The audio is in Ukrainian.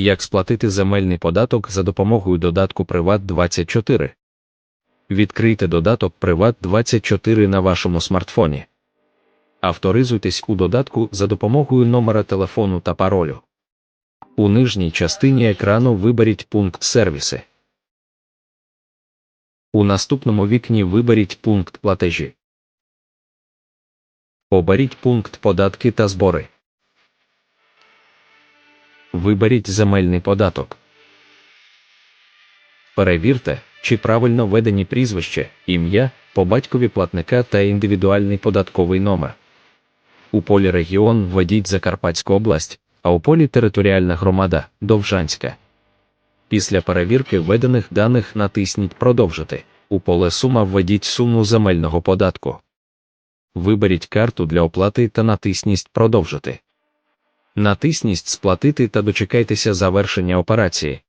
Як сплатити земельний податок за допомогою додатку Приват 24 Відкрийте додаток Приват 24 на вашому смартфоні. Авторизуйтесь у додатку за допомогою номера телефону та паролю. У нижній частині екрану виберіть пункт Сервіси. У наступному вікні виберіть пункт платежі. Оберіть пункт податки та збори. Виберіть земельний податок. Перевірте, чи правильно введені прізвище, ім'я, по батькові платника та індивідуальний податковий номер. У полі регіон введіть Закарпатську область, а у полі територіальна громада Довжанська. Після перевірки введених даних натисніть Продовжити. У поле сума введіть суму земельного податку. Виберіть карту для оплати та натисніть Продовжити. Натисніть Сплатити та дочекайтеся завершення операції.